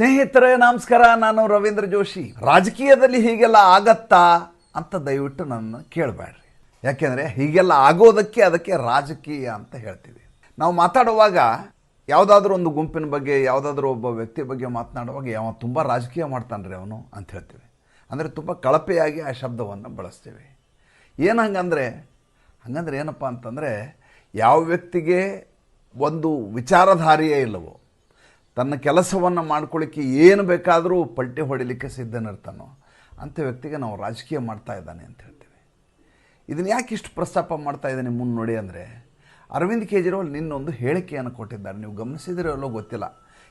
ಸ್ನೇಹಿತರೇ, ನಮಸ್ಕಾರ. ನಾನು ರವೀಂದ್ರ ಜೋಶಿ. ರಾಜಕೀಯದಲ್ಲಿ ಹೀಗೆಲ್ಲ ಆಗತ್ತಾ ಅಂತ ದಯವಿಟ್ಟು ನನ್ನ ಕೇಳಬೇಡ್ರಿ. ಯಾಕೆಂದರೆ ಹೀಗೆಲ್ಲ ಆಗೋದಕ್ಕೆ ಅದಕ್ಕೆ ರಾಜಕೀಯ ಅಂತ ಹೇಳ್ತೀವಿ. ನಾವು ಮಾತಾಡುವಾಗ ಯಾವುದಾದ್ರೂ ಒಂದು ಗುಂಪಿನ ಬಗ್ಗೆ, ಯಾವುದಾದ್ರೂ ಒಬ್ಬ ವ್ಯಕ್ತಿ ಬಗ್ಗೆ ಮಾತನಾಡುವಾಗ ಯಾವ ತುಂಬ ರಾಜಕೀಯ ಮಾಡ್ತಾನೆ ರೀ ಅವನು ಅಂತ ಹೇಳ್ತೀವಿ. ಅಂದರೆ ತುಂಬ ಕಳಪೆಯಾಗಿ ಆ ಶಬ್ದವನ್ನು ಬಳಸ್ತೀವಿ. ಏನು ಹಂಗಂದರೆ, ಹಂಗಂದ್ರೆ ಏನಪ್ಪ ಅಂತಂದರೆ, ಯಾವ ವ್ಯಕ್ತಿಗೆ ಒಂದು ವಿಚಾರಧಾರಿಯೇ ಇಲ್ಲವೋ ತನ್ನ ಕೆಲಸವನ್ನು ಮಾಡ್ಕೊಳ್ಳಿಕ್ಕೆ ಏನು ಬೇಕಾದರೂ ಪಲ್ಟಿ ಹೊಡಿಲಿಕ್ಕೆ ಸಿದ್ಧನಿರ್ತಾನೋ ಅಂಥ ವ್ಯಕ್ತಿಗೆ ನಾವು ರಾಜಕೀಯ ಮಾಡ್ತಾ ಇದ್ದಾನೆ ಅಂತ ಹೇಳ್ತೀವಿ. ಇದನ್ನು ಯಾಕೆ ಇಷ್ಟು ಪ್ರಸ್ತಾಪ ಮಾಡ್ತಾ ಇದ್ದಾನೆ ಮುಂದೆ ನೋಡಿ ಅಂದರೆ, ಅರವಿಂದ್ ಕೇಜ್ರಿವಾಲ್ ನಿನ್ನೊಂದು ಹೇಳಿಕೆಯನ್ನು ಕೊಟ್ಟಿದ್ದಾರೆ. ನೀವು ಗಮನಿಸಿದಿರೋ ಅಲ್ಲೋ ಗೊತ್ತಿಲ್ಲ.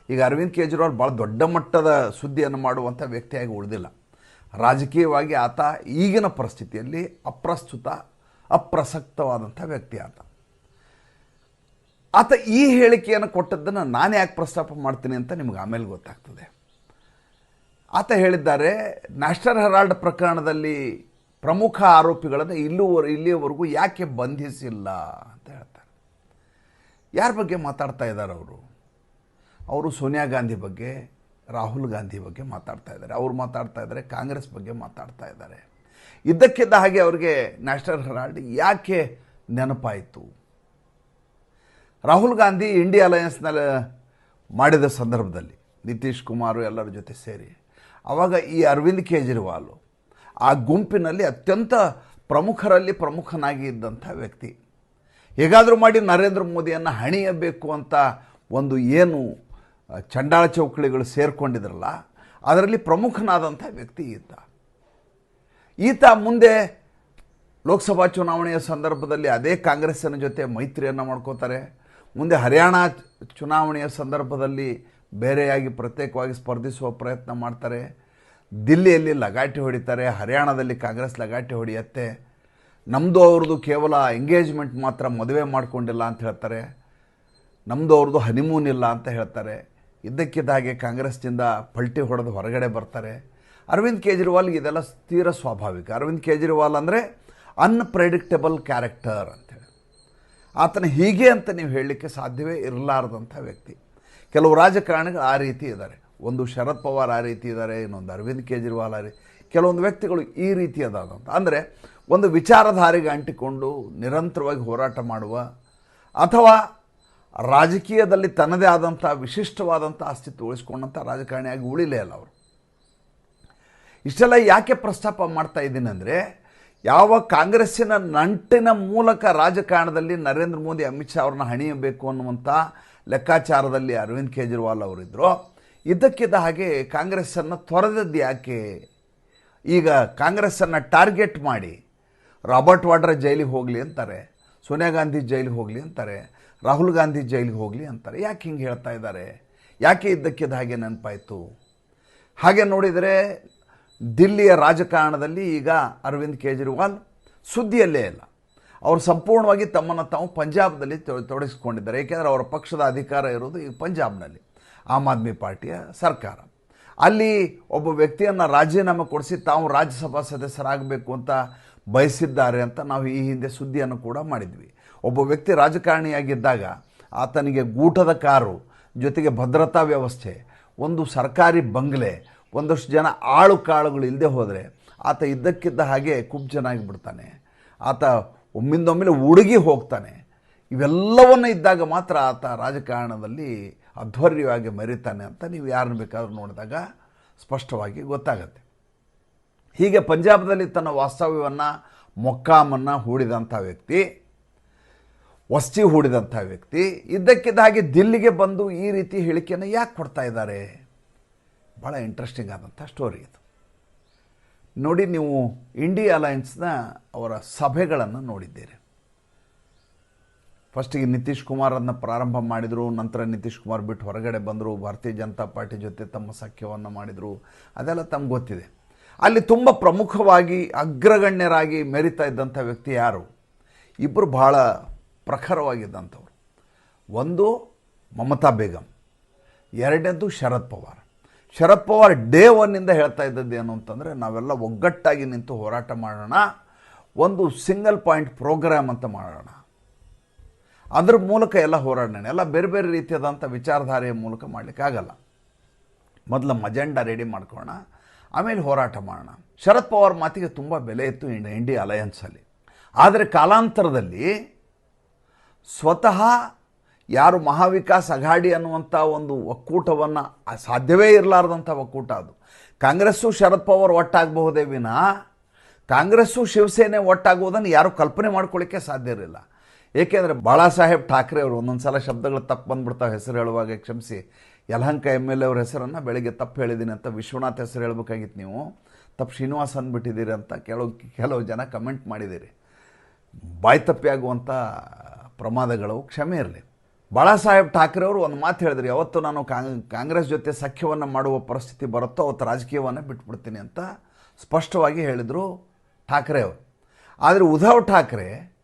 ಈಗ ಅರವಿಂದ್ ಕೇಜ್ರಿವಾಲ್ ಭಾಳ ದೊಡ್ಡ ಮಟ್ಟದ ಸುದ್ದಿಯನ್ನು ಮಾಡುವಂಥ ವ್ಯಕ್ತಿಯಾಗಿ ಉಳಿದಿಲ್ಲ. ರಾಜಕೀಯವಾಗಿ ಆತ ಈಗಿನ ಪರಿಸ್ಥಿತಿಯಲ್ಲಿ ಅಪ್ರಸ್ತುತ ಅಪ್ರಸಕ್ತವಾದಂಥ ವ್ಯಕ್ತಿ ಆತ. ಆತ ಈ ಹೇಳಿಕೆಯನ್ನು ಕೊಟ್ಟದ್ದನ್ನು ನಾನು ಯಾಕೆ ಪ್ರಸ್ತಾಪ ಮಾಡ್ತೀನಿ ಅಂತ ನಿಮ್ಗೆ ಆಮೇಲೆ ಗೊತ್ತಾಗ್ತದೆ. ಆತ ಹೇಳಿದ್ದಾರೆ, ನ್ಯಾಷನಲ್ ಹೆರಾಲ್ಡ್ ಪ್ರಕರಣದಲ್ಲಿ ಪ್ರಮುಖ ಆರೋಪಿಗಳನ್ನು ಇಲ್ಲೂ ಇಲ್ಲಿಯವರೆಗೂ ಯಾಕೆ ಬಂಧಿಸಿಲ್ಲ ಅಂತ ಹೇಳ್ತಾರೆ. ಯಾರ ಬಗ್ಗೆ ಮಾತಾಡ್ತಾ ಇದ್ದಾರೆ ಅವರು? ಅವರು ಸೋನಿಯಾ ಗಾಂಧಿ ಬಗ್ಗೆ, ರಾಹುಲ್ ಗಾಂಧಿ ಬಗ್ಗೆ ಮಾತಾಡ್ತಾ ಇದ್ದಾರೆ. ಅವ್ರು ಮಾತಾಡ್ತಾ ಇದ್ದಾರೆ, ಕಾಂಗ್ರೆಸ್ ಬಗ್ಗೆ ಮಾತಾಡ್ತಾ ಇದ್ದಾರೆ. ಇದ್ದಕ್ಕಿದ್ದ ಹಾಗೆ ಅವರಿಗೆ ನ್ಯಾಷನಲ್ ಹೆರಾಲ್ಡ್ ಯಾಕೆ ನೆನಪಾಯಿತು? ರಾಹುಲ್ ಗಾಂಧಿ ಇಂಡಿಯಾ ಅಲಯನ್ಸ್ನಲ್ಲಿ ಮಾಡಿದ ಸಂದರ್ಭದಲ್ಲಿ ನಿತೀಶ್ ಕುಮಾರ್ ಎಲ್ಲರ ಜೊತೆ ಸೇರಿ ಆವಾಗ ಈ ಅರವಿಂದ್ ಕೇಜ್ರಿವಾಲ್ ಆ ಗುಂಪಿನಲ್ಲಿ ಅತ್ಯಂತ ಪ್ರಮುಖರಲ್ಲಿ ಪ್ರಮುಖನಾಗಿ ಇದ್ದಂಥ ವ್ಯಕ್ತಿ. ಹೇಗಾದರೂ ಮಾಡಿ ನರೇಂದ್ರ ಮೋದಿಯನ್ನು ಹಣಿಯಬೇಕು ಅಂತ ಒಂದು ಏನು ಚಂಡಾಳ ಚೌಕಳಿಗಳು ಸೇರಿಕೊಂಡಿದ್ರಲ್ಲ, ಅದರಲ್ಲಿ ಪ್ರಮುಖನಾದಂಥ ವ್ಯಕ್ತಿ ಈತ ಈತ ಮುಂದೆ ಲೋಕಸಭಾ ಚುನಾವಣೆಯ ಸಂದರ್ಭದಲ್ಲಿ ಅದೇ ಕಾಂಗ್ರೆಸ್ಸಿನ ಜೊತೆ ಮೈತ್ರಿಯನ್ನು ಮಾಡ್ಕೋತಾರೆ ಮುಂದೆ ಹರಿಯಾಣ ಚುನಾವಣೆಯ ಸಂದರ್ಭದಲ್ಲಿ ಬೇರೆಯಾಗಿ ಪ್ರತ್ಯೇಕವಾಗಿ ಸ್ಪರ್ಧಿಸುವ ಪ್ರಯತ್ನ ಮಾಡ್ತಾರೆ. ದಿಲ್ಲಿಯಲ್ಲಿ ಲಗಾಟಿ ಹೊಡಿತಾರೆ, ಹರಿಯಾಣದಲ್ಲಿ ಕಾಂಗ್ರೆಸ್ ಲಗಾಟಿ ಹೊಡೆಯತ್ತೆ. ನಮ್ಮದು ಅವ್ರದ್ದು ಕೇವಲ ಎಂಗೇಜ್ಮೆಂಟ್ ಮಾತ್ರ ಮದುವೆ ಮಾಡ್ಕೊಂಡಿಲ್ಲ ಅಂತ ಹೇಳ್ತಾರೆ. ನಮ್ಮದು ಅವ್ರದ್ದು ಹನಿಮೂನ್ ಇಲ್ಲ ಅಂತ ಹೇಳ್ತಾರೆ. ಇದ್ದಕ್ಕಿದ್ದ ಹಾಗೆ ಕಾಂಗ್ರೆಸ್ನಿಂದ ಪಲ್ಟಿ ಹೊಡೆದು ಹೊರಗಡೆ ಬರ್ತಾರೆ. ಅರವಿಂದ್ ಕೇಜ್ರಿವಾಲ್ ಇದೆಲ್ಲ ತೀರ ಸ್ವಾಭಾವಿಕ. ಅರವಿಂದ್ ಕೇಜ್ರಿವಾಲ್ ಅಂದರೆ ಅನ್ಪ್ರೆಡಿಕ್ಟಬಲ್ ಕ್ಯಾರೆಕ್ಟರ್ ಆತನ ಹೀಗೆ ಅಂತ ನೀವು ಹೇಳಲಿಕ್ಕೆ ಸಾಧ್ಯವೇ ಇರಲಾರ್ದಂಥ ವ್ಯಕ್ತಿ. ಕೆಲವು ರಾಜಕಾರಣಿಗಳು ಆ ರೀತಿ ಇದ್ದಾರೆ. ಒಂದು ಶರದ್ ಪವಾರ್ ಆ ರೀತಿ ಇದ್ದಾರೆ, ಇನ್ನೊಂದು ಅರವಿಂದ್ ಕೇಜ್ರಿವಾಲ್ ಆ ರೀತಿ ಕೆಲವೊಂದು ವ್ಯಕ್ತಿಗಳು ಈ ರೀತಿ ಅದಾದಂಥ ಅಂದರೆ ಒಂದು ವಿಚಾರಧಾರೆಗೆ ಅಂಟಿಕೊಂಡು ನಿರಂತರವಾಗಿ ಹೋರಾಟ ಮಾಡುವ ಅಥವಾ ರಾಜಕೀಯದಲ್ಲಿ ತನ್ನದೇ ಆದಂಥ ವಿಶಿಷ್ಟವಾದಂಥ ಅಸ್ತಿತ್ವ ಉಳಿಸ್ಕೊಂಡಂಥ ರಾಜಕಾರಣಿಯಾಗಿ ಉಳಿಲೇ ಅಲ್ಲ ಅವರು. ಇಷ್ಟೆಲ್ಲ ಯಾಕೆ ಪ್ರಸ್ತಾಪ ಮಾಡ್ತಾ ಇದ್ದೀನಿ ಅಂದರೆ ಯಾವ ಕಾಂಗ್ರೆಸ್ಸಿನ ನಂಟಿನ ಮೂಲಕ ರಾಜಕಾರಣದಲ್ಲಿ ನರೇಂದ್ರ ಮೋದಿ, ಅಮಿತ್ ಶಾ ಅವ್ರನ್ನ ಹಣಿಯಬೇಕು ಅನ್ನುವಂಥ ಲೆಕ್ಕಾಚಾರದಲ್ಲಿ ಅರವಿಂದ್ ಕೇಜ್ರಿವಾಲ್ ಅವರಿದ್ದರು ಇದಕ್ಕಿದ್ದ ಹಾಗೆ ಕಾಂಗ್ರೆಸ್ಸನ್ನು ತೊರೆದದ್ದು ಯಾಕೆ? ಈಗ ಕಾಂಗ್ರೆಸ್ಸನ್ನು ಟಾರ್ಗೆಟ್ ಮಾಡಿ ರಾಬರ್ಟ್ ವಾಡ್ರಾ ಜೈಲಿಗೆ ಹೋಗಲಿ ಅಂತಾರೆ, ಸೋನಿಯಾ ಗಾಂಧಿ ಜೈಲಿಗೆ ಹೋಗಲಿ ಅಂತಾರೆ, ರಾಹುಲ್ ಗಾಂಧಿ ಜೈಲಿಗೆ ಹೋಗಲಿ ಅಂತಾರೆ. ಯಾಕೆ ಹಿಂಗೆ ಹೇಳ್ತಾ ಇದ್ದಾರೆ? ಯಾಕೆ ಇದ್ದಕ್ಕಿದ್ದ ಹಾಗೆ ನೆನಪಾಯಿತು? ಹಾಗೆ ನೋಡಿದರೆ ದಿಲ್ಲಿಯ ರಾಜಕಾರಣದಲ್ಲಿ ಈಗ ಅರವಿಂದ್ ಕೇಜ್ರಿವಾಲ್ ಸುದ್ದಿಯಲ್ಲೇ ಇಲ್ಲ. ಅವರು ಸಂಪೂರ್ಣವಾಗಿ ತಮ್ಮನ್ನು ತಾವು ಪಂಜಾಬ್ನಲ್ಲಿ ತೊಡಗಿಸ್ಕೊಂಡಿದ್ದಾರೆ. ಏಕೆಂದರೆ ಅವರ ಪಕ್ಷದ ಅಧಿಕಾರ ಇರೋದು ಈಗ ಪಂಜಾಬ್ನಲ್ಲಿ, ಆಮ್ ಆದ್ಮಿ ಪಾರ್ಟಿಯ ಸರ್ಕಾರ. ಅಲ್ಲಿ ಒಬ್ಬ ವ್ಯಕ್ತಿಯನ್ನು ರಾಜೀನಾಮೆ ಕೊಡಿಸಿ ತಾವು ರಾಜ್ಯಸಭಾ ಸದಸ್ಯರಾಗಬೇಕು ಅಂತ ಬಯಸಿದ್ದಾರೆ ಅಂತ ನಾವು ಈ ಹಿಂದೆ ಸುದ್ದಿಯನ್ನು ಕೂಡ ಮಾಡಿದ್ವಿ. ಒಬ್ಬ ವ್ಯಕ್ತಿ ರಾಜಕಾರಣಿಯಾಗಿದ್ದಾಗ ಆತನಿಗೆ ಗೂಟದ ಕಾರು, ಜೊತೆಗೆ ಭದ್ರತಾ ವ್ಯವಸ್ಥೆ, ಒಂದು ಸರ್ಕಾರಿ ಬಂಗ್ಲೆ ಒಂದಷ್ಟು ಜನ ಆಳು ಕಾಳುಗಳು ಇಲ್ಲದೆ ಹೋದರೆ ಆತ ಇದ್ದಕ್ಕಿದ್ದ ಹಾಗೆ ಕುಬ್ಜನಾಗಿ ಬಿಡ್ತಾನೆ ಆತ ಒಮ್ಮಿಂದೊಮ್ಮೆಲೆ ಉಡುಗಿ ಹೋಗ್ತಾನೆ. ಇವೆಲ್ಲವನ್ನು ಇದ್ದಾಗ ಮಾತ್ರ ಆತ ರಾಜಕಾರಣದಲ್ಲಿ ಅಧ್ವರ್ಯವಾಗಿ ಮರಿತಾನೆ ಅಂತ ನೀವು ಯಾರನ್ನು ಬೇಕಾದರೂ ನೋಡಿದಾಗ ಸ್ಪಷ್ಟವಾಗಿ ಗೊತ್ತಾಗತ್ತೆ. ಹೀಗೆ ಪಂಜಾಬ್ದಲ್ಲಿ ತನ್ನ ವಾಸ್ತವ್ಯವನ್ನು ಮೊಕ್ಕಾಮನ್ನು ಹೂಡಿದಂಥ ವ್ಯಕ್ತಿ, ವಸ್ತಿ ಹೂಡಿದಂಥ ವ್ಯಕ್ತಿ, ಇದ್ದಕ್ಕಿದ್ದ ಹಾಗೆ ದಿಲ್ಲಿಗೆ ಬಂದು ಈ ರೀತಿ ಹೇಳಿಕೆಯನ್ನು ಯಾಕೆ ಕೊಡ್ತಾ ಇದ್ದಾರೆ? ಭಾಳ ಇಂಟ್ರೆಸ್ಟಿಂಗ್ ಆದಂಥ ಸ್ಟೋರಿ ಇದು. ನೋಡಿ ನೀವು ಇಂಡಿಯಾ ಅಲಯನ್ಸ್ನ ಅವರ ಸಭೆಗಳನ್ನು ನೋಡಿದ್ದೀರಿ. ಫಸ್ಟಿಗೆ ನಿತೀಶ್ ಕುಮಾರ್ ಅದನ್ನ ಪ್ರಾರಂಭ ಮಾಡಿದರು, ನಂತರ ನಿತೀಶ್ ಕುಮಾರ್ ಬಿಟ್ಟು ಹೊರಗಡೆ ಬಂದರು, ಭಾರತೀಯ ಜನತಾ ಪಾರ್ಟಿ ಜೊತೆ ತಮ್ಮ ಸಖ್ಯವನ್ನು ಮಾಡಿದರು, ಅದೆಲ್ಲ ತಮ್ಗೆ ಗೊತ್ತಿದೆ. ಅಲ್ಲಿ ತುಂಬ ಪ್ರಮುಖವಾಗಿ ಅಗ್ರಗಣ್ಯರಾಗಿ ಮೆರಿತಾ ಇದ್ದಂಥ ವ್ಯಕ್ತಿ ಯಾರು? ಇಬ್ಬರು ಭಾಳ ಪ್ರಖರವಾಗಿದ್ದಂಥವ್ರು. ಒಂದು ಮಮತಾ ಬೇಗಂ, ಎರಡನೇದು ಶರದ್ ಪವಾರ್. ಶರದ್ ಪವಾರ್ ಡೇ ಒನ್ನಿಂದ ಹೇಳ್ತಾ ಇದ್ದದ್ದು ಏನು ಅಂತಂದರೆ, ನಾವೆಲ್ಲ ಒಗ್ಗಟ್ಟಾಗಿ ನಿಂತು ಹೋರಾಟ ಮಾಡೋಣ, ಒಂದು ಸಿಂಗಲ್ ಪಾಯಿಂಟ್ ಪ್ರೋಗ್ರಾಮ್ ಅಂತ ಮಾಡೋಣ. ಅದ್ರ ಮೂಲಕ ಎಲ್ಲ ಹೋರಾಡೋಣ. ಎಲ್ಲ ಬೇರೆ ಬೇರೆ ರೀತಿಯಾದಂಥ ವಿಚಾರಧಾರೆಯ ಮೂಲಕ ಮಾಡಲಿಕ್ಕಾಗಲ್ಲ ಮೊದಲು ಮಜೆಂಡಾ ರೆಡಿ ಮಾಡ್ಕೋಣ ಆಮೇಲೆ ಹೋರಾಟ ಮಾಡೋಣ. ಶರದ್ ಪವಾರ್ ಮಾತಿಗೆ ತುಂಬ ಬೆಲೆ ಇತ್ತು ಇಂಡ, ಇಂಡಿಯಾ ಅಲಯನ್ಸಲ್ಲಿ ಆದರೆ ಕಾಲಾಂತರದಲ್ಲಿ ಸ್ವತಃ ಯಾರು ಮಹಾವಿಕಾಸ್ ಅಘಾಡಿ ಅನ್ನುವಂಥ ಒಂದು ಒಕ್ಕೂಟವನ್ನು ಸಾಧ್ಯವೇ ಇರಲಾರ್ದಂಥ ಒಕ್ಕೂಟ ಅದು. ಕಾಂಗ್ರೆಸ್ಸು ಶರದ್ ಪವಾರ್ ಒಟ್ಟಾಗಬಹುದೇ ವಿನ, ಕಾಂಗ್ರೆಸ್ಸು ಶಿವಸೇನೆ ಒಟ್ಟಾಗುವುದನ್ನು ಯಾರು ಕಲ್ಪನೆ ಮಾಡ್ಕೊಳ್ಳಿಕ್ಕೆ ಸಾಧ್ಯ ಇರಲಿಲ್ಲ. ಏಕೆಂದರೆ ಬಾಳಾ ಸಾಹೇಬ್ ಠಾಕ್ರೆ ಅವರು ಒಂದೊಂದು ಸಲ ಶಬ್ದಗಳು ತಪ್ಪು ಬಂದ್ಬಿಡ್ತಾವೆ ಹೆಸರು ಹೇಳುವಾಗ ಕ್ಷಮಿಸಿ. ಯಲಹಂಕ ಎಂ ಎಲ್ ಎ ಅವ್ರ ಹೆಸರನ್ನು ಬೆಳಿಗ್ಗೆ ತಪ್ಪು ಹೇಳಿದ್ದೀನಿ ಅಂತ ವಿಶ್ವನಾಥ್ ಹೆಸರು ಹೇಳಬೇಕಾಗಿತ್ತು ನೀವು. ತಪ್ಪು ಶ್ರೀನಿವಾಸ್ ಅಂದ್ಬಿಟ್ಟಿದ್ದೀರಿ ಅಂತ ಕೆಲವು ಕೆಲವು ಜನ ಕಮೆಂಟ್ ಮಾಡಿದ್ದೀರಿ. ಬಾಯ್ತಪ್ಪಿ ಆಗುವಂಥ ಪ್ರಮಾದಗಳು ಕ್ಷಮೆ ಇರಲಿ. ಬಾಳಾ ಸಾಹೇಬ್ ಠಾಕ್ರೆ ಅವರು ಒಂದು ಮಾತು ಹೇಳಿದ್ರು, ಯಾವತ್ತು ನಾನು ಕಾಂಗ್ ಕಾಂಗ್ರೆಸ್ ಜೊತೆ ಸಖ್ಯವನ್ನು ಮಾಡುವ ಪರಿಸ್ಥಿತಿ ಬರುತ್ತೋ, ಅವತ್ತು ರಾಜಕೀಯವನ್ನು ಬಿಟ್ಬಿಡ್ತೀನಿ ಅಂತ ಸ್ಪಷ್ಟವಾಗಿ ಹೇಳಿದರು ಠಾಕ್ರೆ ಅವರು. ಆದರೆ ಉದ್ಧವ್ ಠಾಕ್ರೆ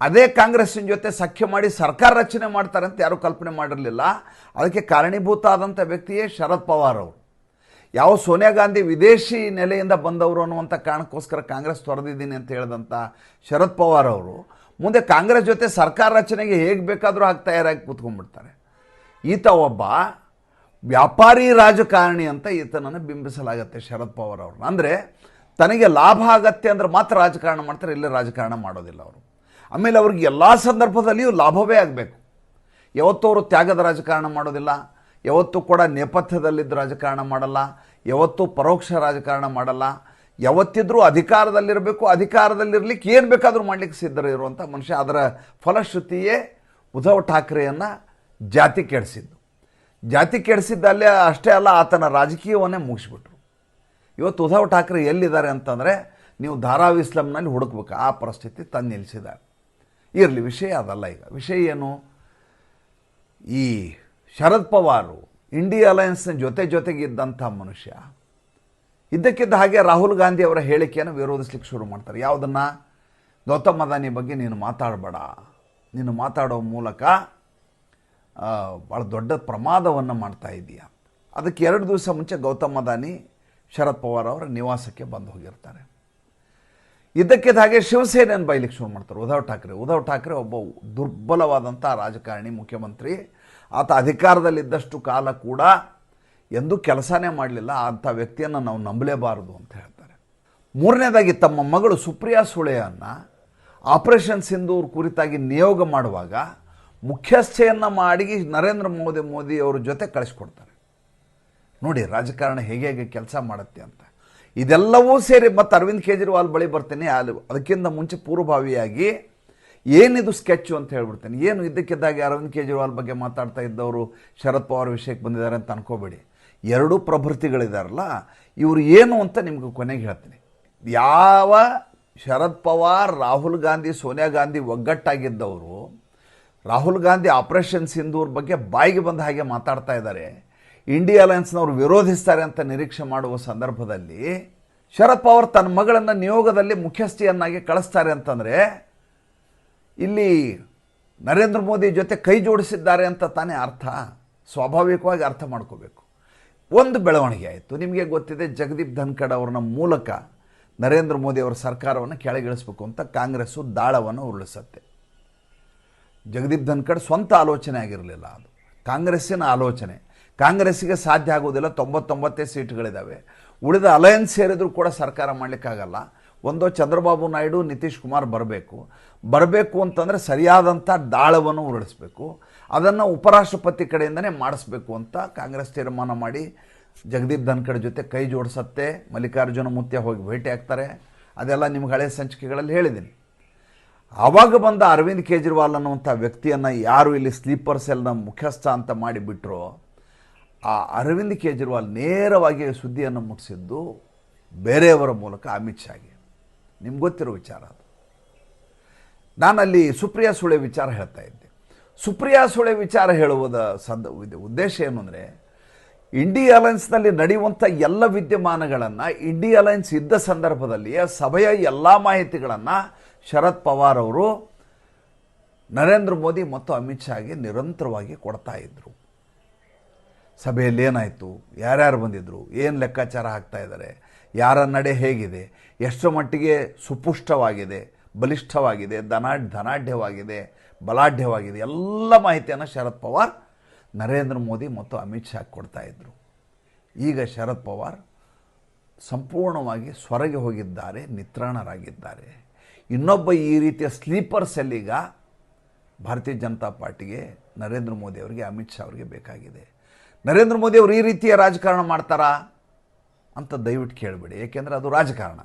ಅದೇ ಕಾಂಗ್ರೆಸ್ಸಿನ ಜೊತೆ ಸಖ್ಯ ಮಾಡಿ ಸರ್ಕಾರ ರಚನೆ ಮಾಡ್ತಾರೆ ಅಂತ ಯಾರೂ ಕಲ್ಪನೆ ಮಾಡಿರಲಿಲ್ಲ. ಅದಕ್ಕೆ ಕಾರಣೀಭೂತ ಆದಂಥ ವ್ಯಕ್ತಿಯೇ ಶರದ್ ಪವಾರ್ ಅವರು. ಯಾವ ಸೋನಿಯಾ ಗಾಂಧಿ ವಿದೇಶಿ ನೆಲೆಯಿಂದ ಬಂದವರು ಅನ್ನುವಂಥ ಕಾರಣಕ್ಕೋಸ್ಕರ ಕಾಂಗ್ರೆಸ್ ತೊರೆದಿದ್ದೀನಿ ಅಂತ ಹೇಳಿದಂಥ ಶರದ್ ಪವಾರ್ ಅವರು. ಮುಂದೆ ಕಾಂಗ್ರೆಸ್ ಜೊತೆ ಸರ್ಕಾರ ರಚನೆಗೆ ಹೇಗೆ ಬೇಕಾದರೂ ಆಗಿ ತಯಾರಾಗಿ ಕೂತ್ಕೊಂಡ್ಬಿಡ್ತಾರೆ. ಈತ ಒಬ್ಬ ವ್ಯಾಪಾರಿ ರಾಜಕಾರಣಿ ಅಂತ ಈತನನ್ನು ಬಿಂಬಿಸಲಾಗತ್ತೆ ಶರದ್ ಪವಾರ್ ಅವ್ರನ್ನ. ಅಂದರೆ ತನಗೆ ಲಾಭ ಆಗತ್ತೆ ಅಂದ್ರೆ ಮಾತ್ರ ರಾಜಕಾರಣ ಮಾಡ್ತಾರೆ, ಇಲ್ಲೇ ರಾಜಕಾರಣ ಮಾಡೋದಿಲ್ಲ ಅವರು. ಆಮೇಲೆ ಅವ್ರಿಗೆ ಎಲ್ಲ ಸಂದರ್ಭದಲ್ಲಿಯೂ ಲಾಭವೇ ಆಗಬೇಕು. ಯಾವತ್ತೂ ಅವರು ತ್ಯಾಗದ ರಾಜಕಾರಣ ಮಾಡೋದಿಲ್ಲ, ಯಾವತ್ತೂ ಕೂಡ ನೇಪಥ್ಯದಲ್ಲಿದ್ದ ರಾಜಕಾರಣ ಮಾಡಲ್ಲ, ಯಾವತ್ತೂ ಪರೋಕ್ಷ ರಾಜಕಾರಣ ಮಾಡಲ್ಲ ಯಾವತ್ತಿದ್ರೂ ಅಧಿಕಾರದಲ್ಲಿರಬೇಕು, ಅಧಿಕಾರದಲ್ಲಿರ್ಲಿಕ್ಕೆ ಏನು ಬೇಕಾದರೂ ಮಾಡಲಿಕ್ಕೆ ಸಿದ್ಧರು ಇರುವಂಥ ಮನುಷ್ಯ. ಅದರ ಫಲಶ್ರುತಿಯೇ ಉದ್ಧವ್ ಠಾಕ್ರೆಯನ್ನು ಜಾತಿ ಕೆಡಿಸಿದ್ದು. ಜಾತಿ ಕೆಡಿಸಿದ್ದಲ್ಲೇ ಅಷ್ಟೇ ಅಲ್ಲ, ಆತನ ರಾಜಕೀಯವನ್ನೇ ಮುಗಿಸ್ಬಿಟ್ರು. ಇವತ್ತು ಉದ್ಧವ್ ಠಾಕ್ರೆ ಎಲ್ಲಿದ್ದಾರೆ ಅಂತಂದರೆ, ನೀವು ಧಾರಾವಿ ಇಸ್ಲಾಂನಲ್ಲಿ ಹುಡುಕ್ಬೇಕು, ಆ ಪರಿಸ್ಥಿತಿ ತಂದು ನಿಲ್ಲಿಸಿದ್ದಾರೆ. ಇರಲಿ, ವಿಷಯ ಅದಲ್ಲ ಈಗ. ವಿಷಯ ಏನು? ಈ ಶರದ್ ಪವಾರು, ಇಂಡಿಯಾ ಅಲಯನ್ಸ್ನ ಜೊತೆ ಜೊತೆಗಿದ್ದಂಥ ಮನುಷ್ಯ ಇದ್ದಕ್ಕಿದ್ದ ಹಾಗೆ ರಾಹುಲ್ ಗಾಂಧಿ ಅವರ ಹೇಳಿಕೆಯನ್ನು ವಿರೋಧಿಸ್ಲಿಕ್ಕೆ ಶುರು ಮಾಡ್ತಾರೆ. ಯಾವುದನ್ನು? ಗೌತಮ್ ಅದಾನಿ ಬಗ್ಗೆ ನೀನು ಮಾತಾಡಬೇಡ. ನೀನು ಮಾತಾಡೋ ಮೂಲಕ ಭಾಳ ದೊಡ್ಡ ಪ್ರಮಾದವನ್ನು ಮಾಡ್ತಾ ಇದೀಯ. ಅದಕ್ಕೆ ಎರಡು ದಿವಸ ಮುಂಚೆ ಗೌತಮ್ ಅದಾನಿ, ಶರದ್ ಪವಾರ್ ಅವರ ನಿವಾಸಕ್ಕೆ ಬಂದು ಹೋಗಿರ್ತಾರೆ. ಇದ್ದಕ್ಕಿದ್ದ ಹಾಗೆ ಶಿವಸೇನೆಯನ್ನು ಬೈಲಿಕ್ಕೆ ಶುರು ಮಾಡ್ತಾರೆ ಉದ್ಧವ್ ಠಾಕ್ರೆ. ಉದ್ಧವ್ ಠಾಕ್ರೆ ಒಬ್ಬ ದುರ್ಬಲವಾದಂಥ ರಾಜಕಾರಣಿ, ಮುಖ್ಯಮಂತ್ರಿ. ಆತ ಅಧಿಕಾರದಲ್ಲಿದ್ದಷ್ಟು ಕಾಲ ಕೂಡ ಎಂದೂ ಕೆಲಸನೇ ಮಾಡಲಿಲ್ಲ ಅಂಥ ವ್ಯಕ್ತಿಯನ್ನು ನಾವು ನಂಬಲೇಬಾರದು ಅಂತ ಹೇಳ್ತಾರೆ. ಮೂರನೇದಾಗಿ, ತಮ್ಮ ಮಗಳು ಸುಪ್ರಿಯಾ ಸುಳೆಯನ್ನು ಆಪರೇಷನ್ ಸಿಂಧೂರ್ ಕುರಿತಾಗಿ ನಿಯೋಗ ಮಾಡುವಾಗ ಮುಖ್ಯಸ್ಥೆಯನ್ನು ಮಾಡಿ ನರೇಂದ್ರ ಮೋದಿ ಮೋದಿ ಅವ್ರ ಜೊತೆ ಕಳಿಸ್ಕೊಡ್ತಾರೆ. ನೋಡಿ, ರಾಜಕಾರಣ ಹೇಗೆ ಹೇಗೆ ಕೆಲಸ ಮಾಡುತ್ತೆ ಅಂತ. ಇದೆಲ್ಲವೂ ಸೇರಿ ಮತ್ತು ಅರವಿಂದ್ ಕೇಜ್ರಿವಾಲ್ ಬಳಿ ಬರ್ತೀನಿ. ಅಲ್ಲಿ ಅದಕ್ಕಿಂತ ಮುಂಚೆ ಪೂರ್ವಭಾವಿಯಾಗಿ ಏನಿದು ಸ್ಕೆಚ್ಚು ಅಂತ ಹೇಳ್ಬಿಡ್ತೇನೆ. ಏನು ಇದ್ದಕ್ಕಿದ್ದಾಗೆ ಅರವಿಂದ್ ಕೇಜ್ರಿವಾಲ್ ಬಗ್ಗೆ ಮಾತಾಡ್ತಾ ಇದ್ದವರು ಶರದ್ ಪವಾರ್ ವಿಷಯಕ್ಕೆ ಬಂದಿದ್ದಾರೆ ಅಂತ ಅನ್ಕೋಬೇಡಿ. ಎರಡೂ ಪ್ರಭೃತಿಗಳಿದಾರಲ್ಲ, ಇವರು ಏನು ಅಂತ ನಿಮ್ಗೆ ಕೊನೆಗೆ ಹೇಳ್ತೀನಿ. ಯಾವ ಶರದ್ ಪವಾರ್, ರಾಹುಲ್ ಗಾಂಧಿ, ಸೋನಿಯಾ ಗಾಂಧಿ ಒಗ್ಗಟ್ಟಾಗಿದ್ದವರು, ರಾಹುಲ್ ಗಾಂಧಿ ಆಪರೇಷನ್ ಸಿಂಧೂರ್ ಬಗ್ಗೆ ಬಾಯಿಗೆ ಬಂದ ಹಾಗೆ ಮಾತಾಡ್ತಾ ಇದ್ದಾರೆ. ಇಂಡಿಯಾ ಅಲಯನ್ಸ್ನವರು ವಿರೋಧಿಸ್ತಾರೆ ಅಂತ ನಿರೀಕ್ಷೆ ಮಾಡುವ ಸಂದರ್ಭದಲ್ಲಿ ಶರದ್ ಪವಾರ್ ತನ್ನ ಮಗಳನ್ನು ನಿಯೋಗದಲ್ಲಿ ಮುಖ್ಯಸ್ಥಿಯನ್ನಾಗಿ ಕಳಿಸ್ತಾರೆ ಅಂತಂದರೆ, ಇಲ್ಲಿ ನರೇಂದ್ರ ಮೋದಿ ಜೊತೆ ಕೈ ಜೋಡಿಸಿದ್ದಾರೆ ಅಂತ ತಾನೇ ಅರ್ಥ. ಸ್ವಾಭಾವಿಕವಾಗಿ ಅರ್ಥ ಮಾಡ್ಕೋಬೇಕು. ಒಂದು ಬೆಳವಣಿಗೆ ಆಯಿತು. ನಿಮಗೆ ಗೊತ್ತಿದೆ ಜಗದೀಪ್ ಧನ್ಕಡ್ ಅವ್ರನ್ನ ಮೂಲಕ ನರೇಂದ್ರ ಮೋದಿ ಅವರ ಸರ್ಕಾರವನ್ನು ಕೆಳಗಿಳಿಸ್ಬೇಕು ಅಂತ ಕಾಂಗ್ರೆಸ್ಸು ದಾಳವನ್ನು ಉರುಳಿಸುತ್ತೆ. ಜಗದೀಪ್ ಧನ್ಕಡ್ ಸ್ವಂತ ಆಲೋಚನೆ ಆಗಿರಲಿಲ್ಲ ಅದು. ಕಾಂಗ್ರೆಸ್ಸಿನ ಆಲೋಚನೆ. ಕಾಂಗ್ರೆಸ್ಸಿಗೆ ಸಾಧ್ಯ ಆಗೋದಿಲ್ಲ ತೊಂಬತ್ತೊಂಬತ್ತೇ ಸೀಟ್ಗಳಿದ್ದಾವೆ ಉಳಿದ ಅಲಯನ್ಸ್ ಸೇರಿದರೂ ಕೂಡ ಸರ್ಕಾರ ಮಾಡಲಿಕ್ಕಾಗಲ್ಲ. ಒಂದೋ ಚಂದ್ರಬಾಬು ನಾಯ್ಡು ನಿತೀಶ್ ಕುಮಾರ್ ಬರಬೇಕು. ಬರಬೇಕು ಅಂತಂದರೆ ಸರಿಯಾದಂಥ ದಾಳವನ್ನು ಉರುಳಿಸ್ಬೇಕು ಅದನ್ನು ಉಪರಾಷ್ಟ್ರಪತಿ ಕಡೆಯಿಂದನೇ ಮಾಡಿಸ್ಬೇಕು ಅಂತ ಕಾಂಗ್ರೆಸ್ ತೀರ್ಮಾನ ಮಾಡಿ ಜಗದೀಪ್ ಧನ್ಖಡ್ ಜೊತೆ ಕೈ ಜೋಡಿಸತ್ತೆ, ಮಲ್ಲಿಕಾರ್ಜುನ ಮುತ್ಯ ಹೋಗಿ ಭೇಟಿ ಆಗ್ತಾರೆ. ಅದೆಲ್ಲ ನಿಮ್ಗೆ ಹಳೆಯ ಸಂಚಿಕೆಗಳಲ್ಲಿ ಹೇಳಿದ್ದೀನಿ. ಆವಾಗ ಬಂದ ಅರವಿಂದ್ ಕೇಜ್ರಿವಾಲ್ ಅನ್ನುವಂಥ ವ್ಯಕ್ತಿಯನ್ನು ಯಾರು ಇಲ್ಲಿ ಸ್ಲೀಪರ್ ಸೆಲ್ನ ಮುಖ್ಯಸ್ಥ ಅಂತ ಮಾಡಿಬಿಟ್ರೋ ಆ ಅರವಿಂದ್ ಕೇಜ್ರಿವಾಲ್ ನೇರವಾಗಿ ಸುದ್ದಿಯನ್ನು ಮುಟ್ಟಿಸಿದ್ದು ಬೇರೆಯವರ ಮೂಲಕ ಅಮಿತ್ ಶಾಗೆ ನಿಮ್ಗೆ ಗೊತ್ತಿರೋ ವಿಚಾರ ಅದು. ನಾನಲ್ಲಿ ಸುಪ್ರಿಯಾ ಸುಳೆ ವಿಚಾರ ಹೇಳ್ತಾ ಇದ್ದೆ. ಸುಪ್ರಿಯಾ ಸುಳೆ ವಿಚಾರ ಹೇಳುವುದ ಸಂದ ಉದ್ದೇಶ ಏನು ಅಂದರೆ ಇಂಡಿಯ ಅಲಯನ್ಸ್ನಲ್ಲಿ ನಡೆಯುವಂಥ ಎಲ್ಲ ವಿದ್ಯಮಾನಗಳನ್ನು ಇಂಡಿಯಾ ಅಲಯನ್ಸ್ ಇದ್ದ ಸಂದರ್ಭದಲ್ಲಿ ಸಭೆಯ ಎಲ್ಲ ಮಾಹಿತಿಗಳನ್ನು ಶರದ್ ಪವಾರ್ ಅವರು, ನರೇಂದ್ರ ಮೋದಿ ಮತ್ತು ಅಮಿತ್ ಶಾಗೆ ನಿರಂತರವಾಗಿ ಕೊಡ್ತಾ ಇದ್ದರು ಸಭೆಯಲ್ಲಿ ಏನಾಯಿತು? ಯಾರ್ಯಾರು ಬಂದಿದ್ದರು ಏನು ಲೆಕ್ಕಾಚಾರ ಹಾಕ್ತಾ ಇದ್ದಾರೆ ಯಾರ ನಡೆ ಹೇಗಿದೆ? ಎಷ್ಟರ ಮಟ್ಟಿಗೆ ಸುಪುಷ್ಟವಾಗಿದೆ, ಬಲಿಷ್ಠವಾಗಿದೆ ಧನಾ ಧನಾಢ್ಯವಾಗಿದೆ, ಬಲಾಢ್ಯವಾಗಿದೆ, ಎಲ್ಲ ಮಾಹಿತಿಯನ್ನು ಶರದ್ ಪವಾರ್, ನರೇಂದ್ರ ಮೋದಿ ಮತ್ತು ಅಮಿತ್ ಶಾ ಕೊಡ್ತಾ ಇದ್ದರು ಈಗ ಶರದ್ ಪವಾರ್ ಸಂಪೂರ್ಣವಾಗಿ ಸ್ವರಗೆ ಹೋಗಿದ್ದಾರೆ, ನಿತ್ರಾಣರಾಗಿದ್ದಾರೆ. ಇನ್ನೊಬ್ಬ ಈ ರೀತಿಯ ಸ್ಲೀಪರ್ ಈಗ ಭಾರತೀಯ ಜನತಾ ಪಾರ್ಟಿಗೆ ನರೇಂದ್ರ ಮೋದಿ ಅವರಿಗೆ, ಅಮಿತ್ ಶಾ ಅವರಿಗೆ ಬೇಕಾಗಿದೆ. ನರೇಂದ್ರ ಮೋದಿ ಅವರು ಈ ರೀತಿಯ ರಾಜಕಾರಣ ಮಾಡ್ತಾರಾ ಅಂತ ದಯವಿಟ್ಟು ಕೇಳಬೇಡಿ, ಏಕೆಂದರೆ ಅದು ರಾಜಕಾರಣ.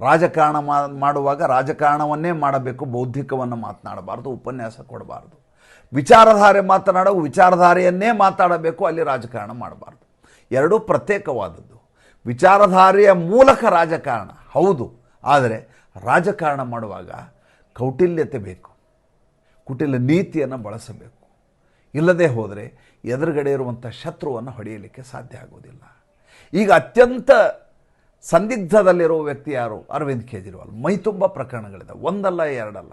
ರಾಜಕಾರಣ ಮಾಡುವಾಗ ರಾಜಕಾರಣವನ್ನೇ ಮಾಡಬೇಕು, ಬೌದ್ಧಿಕವನ್ನು ಮಾತನಾಡಬಾರ್ದು, ಉಪನ್ಯಾಸ ಕೊಡಬಾರ್ದು. ವಿಚಾರಧಾರೆ ಮಾತನಾಡುವ ವಿಚಾರಧಾರೆಯನ್ನೇ ಮಾತಾಡಬೇಕು, ಅಲ್ಲಿ ರಾಜಕಾರಣ ಮಾಡಬಾರ್ದು. ಎರಡೂ ಪ್ರತ್ಯೇಕವಾದದ್ದು. ವಿಚಾರಧಾರೆಯ ಮೂಲಕ ರಾಜಕಾರಣ, ಹೌದು, ಆದರೆ ರಾಜಕಾರಣ ಮಾಡುವಾಗ ಕೌಟಿಲ್ಯತೆ ಬೇಕು. ಕುಟಿಲ ನೀತಿಯನ್ನು ಬಳಸಬೇಕು. ಇಲ್ಲದೆ ಹೋದರೆ ಎದುರುಗಡೆ ಇರುವಂಥ ಶತ್ರುವನ್ನು ಹೊಡೆಯಲಿಕ್ಕೆ ಸಾಧ್ಯ ಆಗುವುದಿಲ್ಲ ಈಗ ಅತ್ಯಂತ ಸಂದಿಗ್ಧದಲ್ಲಿರುವ ವ್ಯಕ್ತಿ ಯಾರು? ಅರವಿಂದ್ ಕೇಜ್ರಿವಾಲ್. ಮೈ ತುಂಬ ಪ್ರಕರಣಗಳಿದ್ದಾವೆ ಒಂದಲ್ಲ, ಎರಡಲ್ಲ.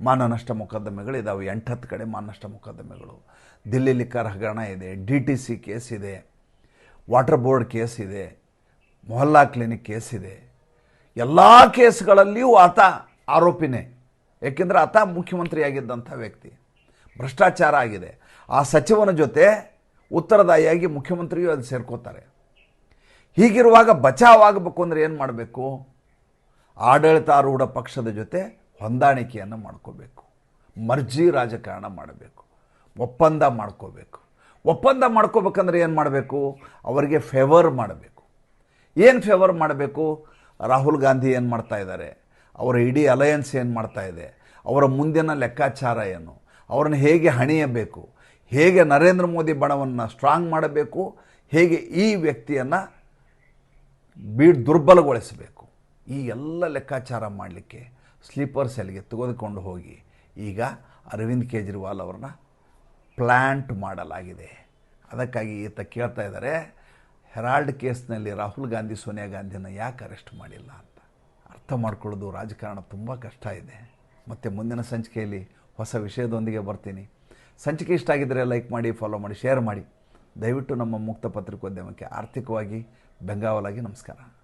ಮಾನನಷ್ಟ ಮೊಕದ್ದಮೆಗಳಿದ್ದಾವೆ ಎಂಟತ್ತು ಕಡೆ ಮಾನನಷ್ಟ ಮೊಕದ್ದಮೆಗಳು. ದಿಲ್ಲಿ ಲಿಕ್ಕರ್ ಹಗರಣ ಇದೆ. ಡಿ ಟಿ ಸಿ ಕೇಸ್ ಇದೆ. ವಾಟರ್ ಬೋರ್ಡ್ ಕೇಸ್ ಇದೆ. ಮೊಹಲ್ಲಾ ಕ್ಲಿನಿಕ್ ಕೇಸ್ ಇದೆ. ಎಲ್ಲ ಕೇಸ್ಗಳಲ್ಲಿಯೂ ಆತ ಆರೋಪಿನೇ. ಏಕೆಂದರೆ ಆತ ಮುಖ್ಯಮಂತ್ರಿಯಾಗಿದ್ದಂಥ ವ್ಯಕ್ತಿ. ಭ್ರಷ್ಟಾಚಾರ ಆಗಿದೆ. ಆ ಸಚಿವನ ಜೊತೆ ಉತ್ತರದಾಯಿಯಾಗಿ ಮುಖ್ಯಮಂತ್ರಿಯೂ ಅಲ್ಲಿ ಸೇರ್ಕೋತಾರೆ. ಹೀಗಿರುವಾಗ ಬಚಾವಾಗಬೇಕು ಅಂದರೆ ಏನು ಮಾಡಬೇಕು? ಆಡಳಿತಾರೂಢ ಪಕ್ಷದ ಜೊತೆ ಹೊಂದಾಣಿಕೆಯನ್ನು ಮಾಡ್ಕೋಬೇಕು. ಮರ್ಜಿ ರಾಜಕಾರಣ ಮಾಡಬೇಕು. ಒಪ್ಪಂದ ಮಾಡ್ಕೋಬೇಕು. ಒಪ್ಪಂದ ಮಾಡ್ಕೋಬೇಕಂದ್ರೆ ಏನು ಮಾಡಬೇಕು? ಅವರಿಗೆ ಫೇವರ್ ಮಾಡಬೇಕು. ಏನು ಫೇವರ್ ಮಾಡಬೇಕು? ರಾಹುಲ್ ಗಾಂಧಿ ಏನು ಮಾಡ್ತಾ ಇದ್ದಾರೆ? ಅವರ ಇಡೀ ಅಲಯನ್ಸ್ ಏನು ಮಾಡ್ತಾ ಇದೆ? ಅವರ ಮುಂದಿನ ಲೆಕ್ಕಾಚಾರ ಏನು? ಅವರನ್ನು ಹೇಗೆ ಹಣಿಯಬೇಕು? ಹೇಗೆ ನರೇಂದ್ರ ಮೋದಿ ಬಣವನ್ನು ಸ್ಟ್ರಾಂಗ್ ಮಾಡಬೇಕು? ಹೇಗೆ ಈ ವ್ಯಕ್ತಿಯನ್ನು ಬೀಡ್ ದುರ್ಬಲಗೊಳಿಸಬೇಕು. ಈ ಎಲ್ಲ ಲೆಕ್ಕಾಚಾರ ಮಾಡಲಿಕ್ಕೆ ಸ್ಲೀಪರ್ ಸೆಲ್ಗೆ ತೆಗೆದುಕೊಂಡು ಹೋಗಿ ಈಗ ಅರವಿಂದ್ ಕೇಜ್ರಿವಾಲ್ ಅವ್ರನ್ನ ಪ್ಲ್ಯಾಂಟ್ ಮಾಡಲಾಗಿದೆ. ಅದಕ್ಕಾಗಿ ಈತ ಕೇಳ್ತಾ ಇದ್ದಾರೆ, ಹೆರಾಲ್ಡ್ ಕೇಸ್ನಲ್ಲಿ ರಾಹುಲ್ ಗಾಂಧಿ, ಸೋನಿಯಾ ಗಾಂಧಿನ ಯಾಕೆ ಅರೆಸ್ಟ್ ಮಾಡಿಲ್ಲ ಅಂತ? ಅರ್ಥ ಮಾಡ್ಕೊಳ್ಳೋದು ರಾಜಕಾರಣ ತುಂಬ ಕಷ್ಟ ಇದೆ. ಮತ್ತು ಮುಂದಿನ ಸಂಚಿಕೆಯಲ್ಲಿ ಹೊಸ ವಿಷಯದೊಂದಿಗೆ ಬರ್ತೀನಿ. ಸಂಚಿಕೆ ಇಷ್ಟ ಆಗಿದ್ದರೆ ಲೈಕ್ ಮಾಡಿ, ಫಾಲೋ ಮಾಡಿ, ಶೇರ್ ಮಾಡಿ. ದಯವಿಟ್ಟು ನಮ್ಮ ಮುಕ್ತ ಪತ್ರಿಕೋದ್ಯಮಕ್ಕೆ ಆರ್ಥಿಕವಾಗಿ ಬೆಂಗಾವಲಾಗಿ ನಮಸ್ಕಾರ.